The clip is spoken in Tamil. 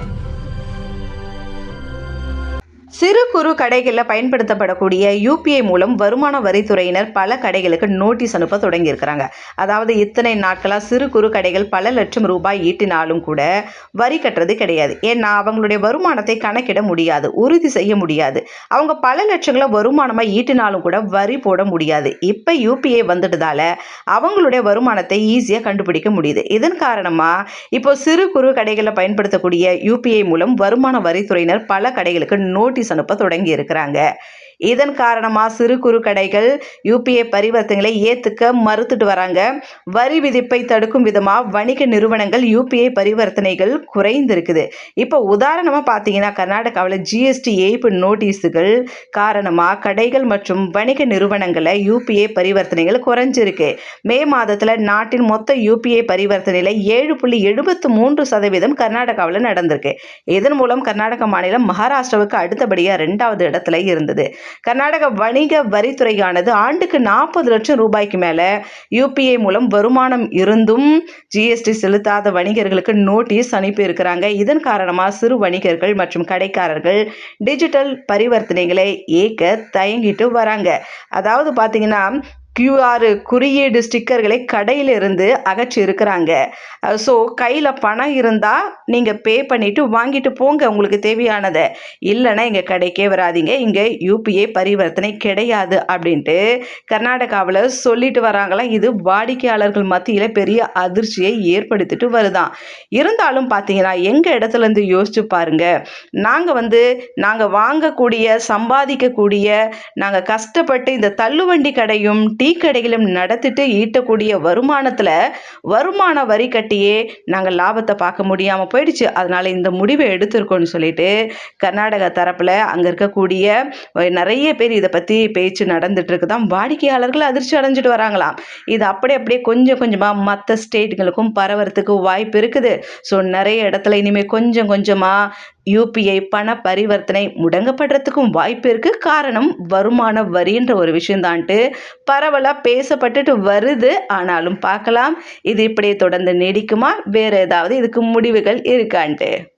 Thank you. சிறு குறு கடைகளில் பயன்படுத்தப்படக்கூடிய யூபிஐ மூலம் வருமான வரித்துறையினர் பல கடைகளுக்கு நோட்டீஸ் அனுப்ப தொடங்கியிருக்கிறாங்க. அதாவது இத்தனை நாட்களாக சிறு குறு கடைகள் பல லட்சம் ரூபாய் ஈட்டினாலும் கூட வரி கட்டுறது கிடையாது. ஏன்னா அவங்களுடைய வருமானத்தை கணக்கிட முடியாது உறுதி செய்ய முடியாது. அவங்க பல லட்சங்களை வருமானமாக ஈட்டினாலும் கூட வரி போட முடியாது. இப்போ யூபிஐ வந்துட்டதால அவங்களுடைய வருமானத்தை ஈஸியாக கண்டுபிடிக்க முடியுது. இதன் காரணமாக இப்போ சிறு குறு கடைகளில் பயன்படுத்தக்கூடிய யூபிஐ மூலம் வருமான வரித்துறையினர் பல கடைகளுக்கு நோட்டீஸ் அனுப்ப தொடங்கி இருக்கிறாங்க இதன் காரணமாக சிறு குறு கடைகள் யூபிஐ பரிவர்த்தனைகளை ஏற்றுக்க மறுத்துட்டு வராங்க. வரி விதிப்பை தடுக்கும் விதமாக வணிக நிறுவனங்கள் யூபிஐ பரிவர்த்தனைகள் குறைந்திருக்குது. இப்போ உதாரணமாக பார்த்தீங்கன்னா கர்நாடகாவில் ஜிஎஸ்டி ஏய்ப்பு நோட்டீஸுகள் காரணமாக கடைகள் மற்றும் வணிக நிறுவனங்களை யூபிஐ பரிவர்த்தனைகள் குறைஞ்சிருக்கு. மே மாதத்தில் நாட்டின் மொத்த யூபிஐ பரிவர்த்தனையில் ஏழு புள்ளி எழுபத்து மூன்று சதவீதம் கர்நாடகாவில் நடந்திருக்கு. இதன் மூலம் கர்நாடக மாநிலம் மகாராஷ்டிராவுக்கு அடுத்தபடியாக ரெண்டாவது இடத்துல இருந்தது. கர்நாடக வணிக வரித்துறையானது ஆண்டுக்கு நாற்பது லட்சம் ரூபாய்க்கு மேலே யூபிஐ மூலம் வருமானம் இருந்தும் ஜிஎஸ்டி செலுத்தாத வணிகர்களுக்கு நோட்டீஸ் அனுப்பியிருக்கிறாங்க. இதன் காரணமாக சிறு வணிகர்கள் மற்றும் கடைக்காரர்கள் டிஜிட்டல் பரிவர்த்தனைகளை ஏற்க தயங்கிட்டு வராங்க. அதாவது பார்த்தீங்கன்னா கியூஆர் குறியீடு ஸ்டிக்கர்களை கடையிலிருந்து அகற்றி இருக்கிறாங்க ஸோ கையில் பணம் இருந்தால் நீங்கள் பே பண்ணிவிட்டு வாங்கிட்டு போங்க உங்களுக்கு தேவையானதை. இல்லைன்னா எங்கள் கடைக்கே வராதீங்க. இங்கே யூபிஐ பரிவர்த்தனை கிடையாது அப்படின்ட்டு கர்நாடகாவில் சொல்லிட்டு வராங்களாம் இது வாடிக்கையாளர்கள் மத்தியில் பெரிய அதிர்ச்சியை ஏற்படுத்திட்டு வருதான் இருந்தாலும் பார்த்தீங்கன்னா எங்கள் இடத்துலேருந்து யோசிச்சு பாருங்கள் நாங்கள் வந்து நாங்கள் வாங்கக்கூடிய சம்பாதிக்கக்கூடிய நாங்கள் கஷ்டப்பட்டு இந்த தள்ளுவண்டி கடையும் டீ கடைகளும் நடத்திட்டு ஈட்டக்கூடிய வருமானத்தில் வருமான வரி கட்டியே நாங்கள் லாபத்தை பார்க்க முடியாமல் போயிடுச்சு. அதனால் இந்த முடிவை எடுத்திருக்கோம்னு சொல்லிட்டு கர்நாடகா தரப்பில் அங்கே இருக்கக்கூடிய நிறைய பேர் இதை பற்றி பேச்சு நடந்துட்டு இருக்குதான் வாடிக்கையாளர்கள் அதிர்ச்சி அடைஞ்சிட்டு வராங்களாம். இது அப்படியே அப்படியே கொஞ்சம் கொஞ்சமாக மற்ற ஸ்டேட்டுகளுக்கும் பரவறதுக்கு வாய்ப்பு இருக்குது. ஸோ நிறைய இடத்துல இனிமேல் கொஞ்சம் கொஞ்சமாக யூபிஐ பண பரிவர்த்தனை முடங்கப்படுறதுக்கும் வாய்ப்பு இருக்குது காரணம் வருமான வரின்ற ஒரு விஷயம்தான்ட்டு. பரவலாக பேசப்பட்டுட்டு வருது. ஆனாலும் பார்க்கலாம். இது இப்படியே தொடர்ந்து நீடிக்குமா? வேறு ஏதாவது இதுக்கு முடிவுகள் இருக்கான்ட்டு.